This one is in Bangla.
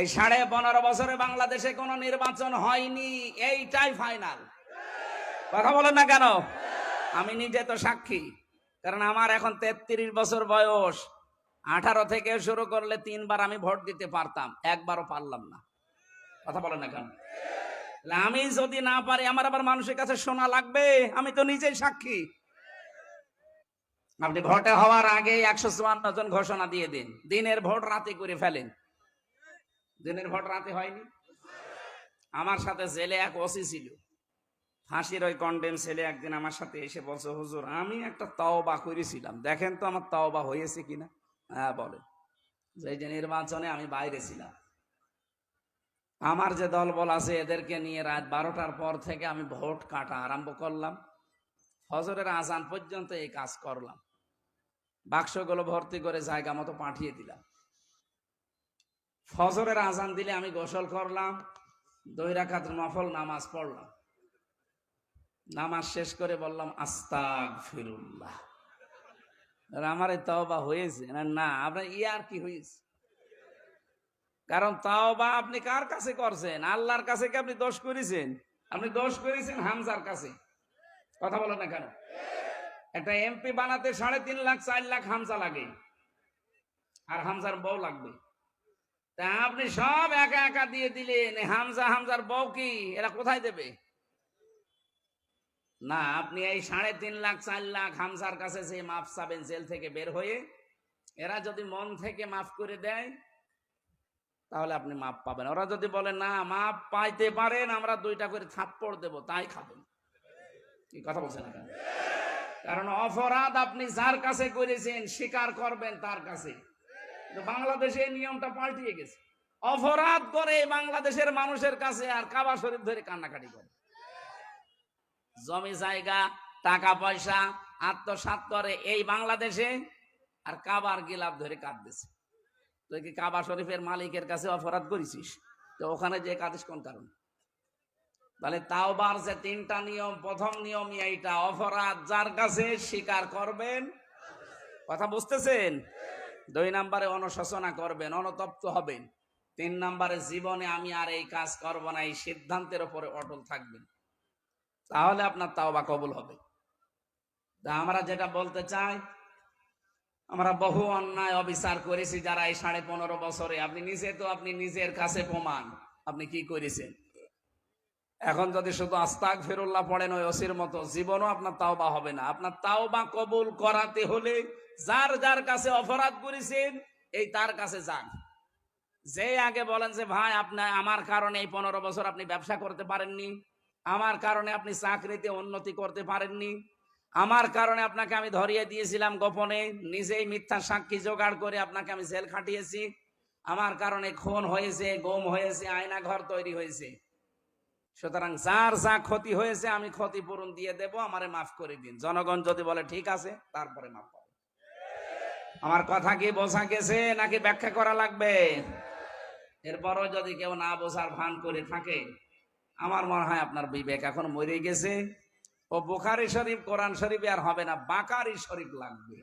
এই সাড়ে পনেরো বছরে বাংলাদেশে কোনো নির্বাচন হয়নি, এইটাই ফাইনাল কথা বলেন না কেন? আমি নিজে তো সাক্ষী, কারণ আমার এখন তেত্রিশ বছর বয়স। আঠারো থেকে শুরু করলে তিনবার আমি ভোট দিতে পারতাম, একবারও পারলাম না। কথা বলেন না কেন? আমি যদি না পারি, আমার আবার মানুষের কাছে শোনা লাগবে? আমি তো নিজেই সাক্ষী। আপনি ভোটে হওয়ার আগে একশো চুয়ান্ন জন ঘোষণা দিয়ে দিন, দিনের ভোট রাতে করে ফেলেন। দিনের ভোট রাতে হয়নি। আমার সাথে জেলে এক ওসি ছিল। ফাঁসির ওই কন্ডেম ছেলে একদিন আমার সাথে এসে বলছে, হুজুর, আমি একটা তাওবা করেছিলাম। দেখেন তো আমার তাওবা হয়েছে কিনা? হ্যাঁ বলে। যে যে নির্বাচনে আমি বাইরে ছিলাম। আমার যে দল বল আছে, এদেরকে নিয়ে রাত বারোটার পর থেকে আমি ভোট কাটা আরম্ভ করলাম। ফজরের আজান পর্যন্ত এই কাজ করলাম। বাক্সগুলো ভর্তি করে জায়গা মতো পাঠিয়ে দিলাম। ফজরের আজান দিলে আমি গোসল করলাম, দুই রাখাত নফল নামাজ পড়লাম। নামাজ শেষ করে বললাম আস্তাক ফিরুল্লাহ আমার এই তওবা হয়েছে? না না আপনার ইয়ার কি হয়েছে? কারণ তাওবা আপনি কার কাছে করছেন? আল্লাহর কাছে কি আপনি দোষ করেছেন? আপনি দোষ করেছেন হামজার কাছে। কথা বলেন না কেন? একটা এমপি বানাতে সাড়ে তিন লাখ, চার লাখ হামজা লাগে। আর হামজার বউ লাগবে। তা আপনি সব একা একা দিয়ে দিলেন। হামজা, হামজার বউ কি? এরা কোথায় দেবে? না, আপনি এই সাড়ে তিন লাখ, চার লাখ হামজার কাছে যে মাফ চাবেন জেল থেকে বের হয়ে, এরা যদি মন থেকে মাফ করে দেয়, তাহলে আপনি মাপ পাবেন। ওরা যদি বলে, না, মাপ পাইতে পারেন, আমরা দুইটা করে থাপ্পড় দেব, তাই খাবেন। কি কথা বলছেন কারণ অপরাধ আপনি যার কাছে করেছেন, স্বীকার করবেন তার কাছে। বাংলাদেশে এই নিয়মটা পাল্টিয়ে গেছে। অপরাধ করে বাংলাদেশের মানুষের কাছে আর কাবা শরীফ ধরে কান্নাকাটি করে। জমি জায়গা, টাকা পয়সা, আত্মসাৎ করে এই বাংলাদেশে আর কাবার গিলাপ ধরে কাঁদতেছে। তুই কি কাবা শরীফের মালিকের কাছে অপরাধ করেছিস? তো ওখানে যে কাঁদিস কোন কারণ? তাহলে তাওবার যে তিনটা নিয়ম, প্রথম নিয়ম এইটা, অপরাধ যার কাছে স্বীকার করবেন। কথা বুঝতেছেন? দুই নম্বরে অনুশোচনা করবেন, অনুতপ্ত হবেন। তিন নম্বরে জীবনে আমি আর এই কাজ করব না, এই সিদ্ধান্তের উপরে অটল থাকবেন। তাহলে আপনার তাওবা কবুল হবে। তা আমরা যেটা বলতে চাই, আমরা বহু অন্যায় অবিচার করেছি যারা এই সাড়ে পনেরো বছরে। আপনি নিজে তো, আপনি নিজের কাছে প্রমাণ। আপনি কি করেছেন? এখন যদি শুধু আস্তাক ফেরুল্লাহ পড়েন ওই ওসির মতো, জীবনও আপনার তাওবা হবে না। আপনার তাওবা কবুল করাতে হলে যার যার কাছে অপরাধ করেছেন, এই তার কাছে যান। যে আগে বলেন যে, ভাই আপনার আমার কারণে এই পনেরো বছর আপনি ব্যবসা করতে পারেননি। আমার কারণে আপনি চাকরিতে উন্নতি করতে পারেননি। আমার কারণে আপনাকে আমি ধরিয়ে দিয়েছিলাম গোপনে। নিজেই মিথ্যা সাক্ষী জোগাড় করে আপনাকে আমি জেল খাটিয়েছি। আমার কারণে খুন হয়েছে, গম হয়েছে আয়না ঘর তৈরি হয়েছে। সুতরাং যার যা ক্ষতি হয়েছে আমি ক্ষতিপূরণ দিয়ে দেব, আমারে মাফ করে দিন। জনগণ যদি বলে, ঠিক আছে, তারপরে মাফ পাবে। আমার কথা কি বোঝা গেছে নাকি ব্যাখ্যা করা লাগবে? এরপরও যদি কেউ না বোঝার ভান করে থাকে, আমার মনে হয় আপনার বিবেক এখন মরে গেছে। ও বুখারি শরীফ, কোরআন শরীফে আর হবে না, বাকারি শরীফ লাগবে।